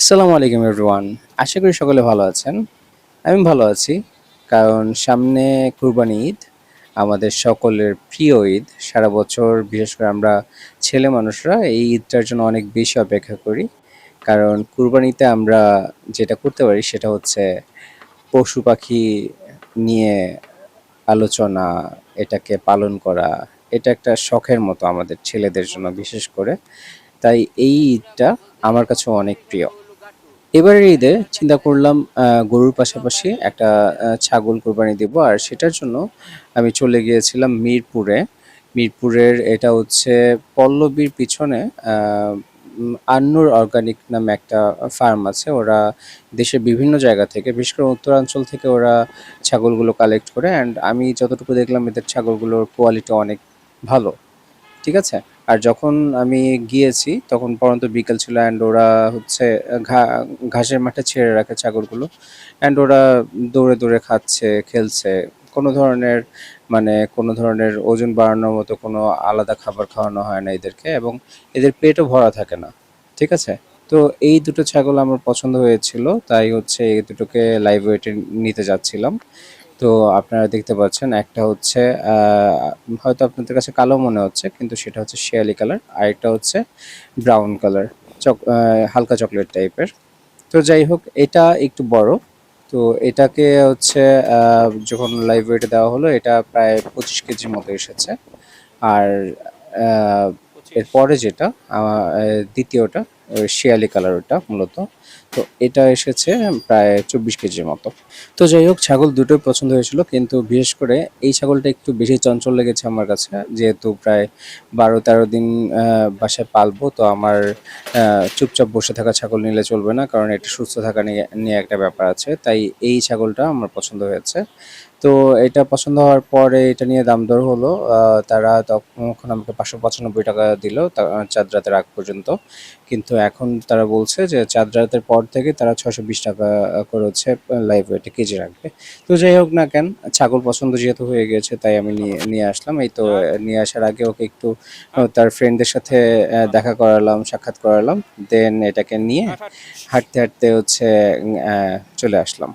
আসসালামু আলাইকুম এভরিওয়ান আশা করি সকলে ভালো আছেন। আমি ভালো আছি, কারণ সামনে কুরবানি ঈদ, আমাদের সকলের প্রিয় ঈদ। সারা বছর, বিশেষ করে আমরা ছেলে মানুষরা, এই ঈদটার জন্য অনেক বেশি অপেক্ষা করি। কারণ কুরবানিতে আমরা যেটা করতে পারি, সেটা হচ্ছে পশু পাখি নিয়ে আলোচনা, এটাকে পালন করা। এটা একটা শখের মতো আমাদের ছেলেদের জন্য বিশেষ করে। তাই এই ঈদটা আমার কাছে অনেক প্রিয়। এবারের ঈদে চিন্তা করলাম গরুর পাশাপাশি একটা ছাগল কোরবানি দেব। আর সেটার জন্য আমি চলে গিয়েছিলাম মিরপুরে। মিরপুরের এটা হচ্ছে পল্লবীর পিছনে আন্নুর অর্গানিক নামে একটা ফার্ম আছে। ওরা দেশের বিভিন্ন জায়গা থেকে, বিশেষ করে উত্তরাঞ্চল থেকে ওরা ছাগলগুলো কালেক্ট করে। অ্যান্ড আমি যতটুকু দেখলাম, এদের ছাগলগুলোর কোয়ালিটি অনেক ভালো। ঠিক আছে? আর যখন আমি গিয়েছি, তখন পরন্ত বিকেল ছিল অ্যান্ড ওরা হচ্ছে ঘাসের মাঠে ছেড়ে রাখে ছাগলগুলো অ্যান্ড ওরা দৌড়ে দৌড়ে খাচ্ছে, খেলছে। কোনো ধরনের মানে কোনো ধরনের ওজন বাড়ানোর মতো কোনো আলাদা খাবার খাওয়ানো হয় না এদেরকে এবং এদের পেটও ভরা থাকে না। ঠিক আছে? তো এই দুটো ছাগল আমার পছন্দ হয়েছিল, তাই হচ্ছে এই দুটোকে লাইভ ওয়েটে নিতে যাচ্ছিলাম। তো আপনারা দেখতে পাচ্ছেন একটা হচ্ছে হয়তো আপনাদের কাছে কালো মনে হচ্ছে কিন্তু সেটা হচ্ছে শেয়ালি কালার আর একটা হচ্ছে ব্রাউন কালার চক হালকা চকলেট টাইপের। তো যাই হোক এটা একটু বড় তো এটাকে হচ্ছে যখন লাইভ ওয়েটে দেওয়া হলো এটা প্রায় পঁচিশ কেজির মতো এসেছে। আর এরপরে যেটা দ্বিতীয়টা শিয়ালি কালার ওটা মূলত। তো এটা এসেছে প্রায় চব্বিশ কেজির মতো। তো যাই হোক, ছাগল দুটোই পছন্দ হয়েছিল, কিন্তু বিশেষ করে এই ছাগলটা একটু বেশি চঞ্চল লেগেছে আমার কাছে। যেহেতু প্রায় বারো তেরো দিন বাসায় পালবো, তো আমার চুপচাপ বসে থাকা ছাগল নিলে চলবে না, কারণ এটা সুস্থ থাকা নিয়ে একটা ব্যাপার আছে। তাই এই ছাগলটা আমার পছন্দ হয়েছে। তো এটা পছন্দ হওয়ার পরে এটা নিয়ে দাম দর হলো তারা তখন আমাকে পাঁচশো পঁচানব্বই টাকা দিল চাঁদ রাতের আগ পর্যন্ত। কিন্তু এখন তারা বলছে যে চাঁদ রাতের পর থেকে তারা ছশো বিশ টাকা করে হচ্ছে লাইভ ওয়েটে কেজি রাখবে। তো যাই হোক না কেন ছাগল পছন্দ যেহেতু হয়ে গেছে তাই আমি নিয়ে নিয়ে আসলাম। এই তো নিয়ে আসার আগে ওকে একটু তার ফ্রেন্ডদের সাথে দেখা করালাম সাক্ষাৎ করালাম। দেন এটাকে নিয়ে হাঁটতে হাঁটতে হচ্ছে আহ, চলে আসলাম।